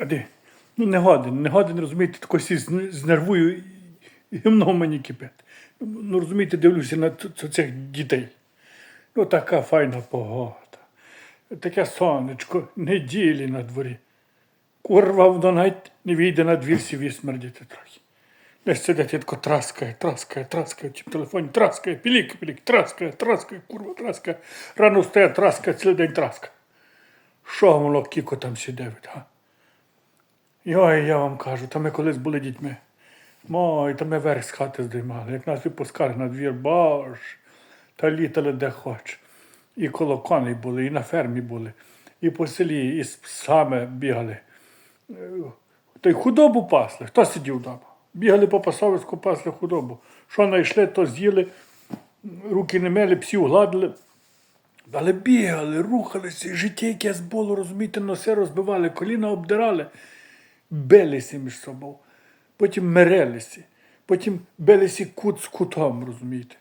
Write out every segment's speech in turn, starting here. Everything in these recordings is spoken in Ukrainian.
А? Ну, не годен, не годен, розумієте, тако всі з- знервую і гімно мені кипить. Ну, розумієте, дивлюся на цих дітей. Ну, така файна погода. Таке сонечко, неділі на дворі. Курва, воно навіть не вийде на двір сі висмердіти трохи. Десь сидить і тако траскає, траскає, траскає, в телефоні траскає, пілік, пілік, траскає, траскає, курва, траскає. Рано встає, траскає, цілий день траскає. Що воно кіко там сидить, га? Йой, я вам кажу, та ми колись були дітьми. Мой, та ми верх з хати здіймали. Як нас випускали на двір, бож, та літали де хоч. І коло коней були, і на фермі були, і по селі, і з псами бігали. Та й худобу пасли. Хто сидів вдома? Бігали по пасовиську, пасли худобу. Що знайшли, то з'їли, руки не мели, псів гладили. Але бігали, рухалися, і життя якесь було, розумієте, носи розбивали, коліна обдирали, билися між собою, потім мирилися, потім билися кут з кутом, розумієте.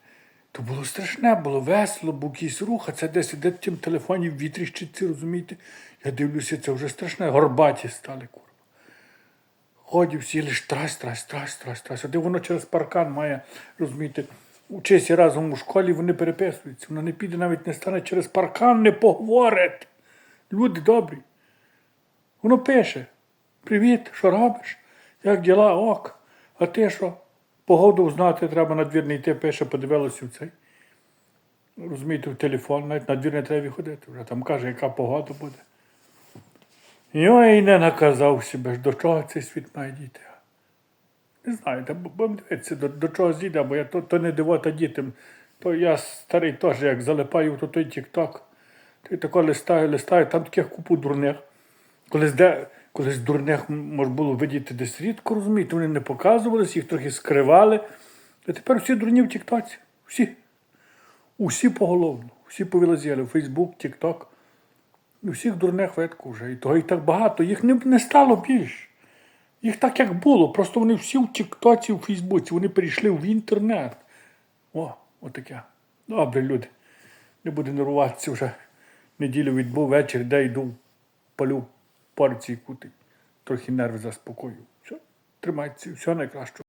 То було страшне, було весело, був якийсь рух, а це десь іде в тім телефоні в вітріщиці, розумієте. Я дивлюся, це вже страшне, горбаті стали, курва. Ходять всі лиш трась, трась, трась, трась, трась. А де воно через паркан має, розумієте, учися разом у школі, вони переписуються. Воно не піде, навіть не стане через паркан, не поговорить. Люди добрі. Воно пише: Привіт, що робиш? Як діла? Ок. А ти що? Погоду знати треба на двір не йти, пише, подивилося в цей. Розумієте, в телефон, навіть на двір не треба виходити. Вже там каже, яка погода буде. Йой, не наказав себе до чого цей світ має діти. Не знаю, будемо дивитися, до, до чого зійде, бо я то, то не дивота дітям. То я старий теж, як залипаю, то той тік-ток. Ти тако листаю, листаю, там таких купу дурних. Колись, де, колись дурних м- можна було видіти десь рідко, розумієте, вони не показувалися, їх трохи скривали. А тепер всі дурні в тіктоці. Всі. Усі поголовно, всі повилазили. Фейсбук, Тікток. І всіх дурних ветку вже. І того і так багато. Їх не, не стало більше. Їх так, як було. Просто вони всі в Тіктоці, в Фейсбуці, вони перейшли в інтернет. О, отаке. Добре, люди. Не буде нервуватися вже. Неділю відбув вечір, де йду, палю порції кути. Трохи нерви заспокою. Все, тримайтеся, все найкраще.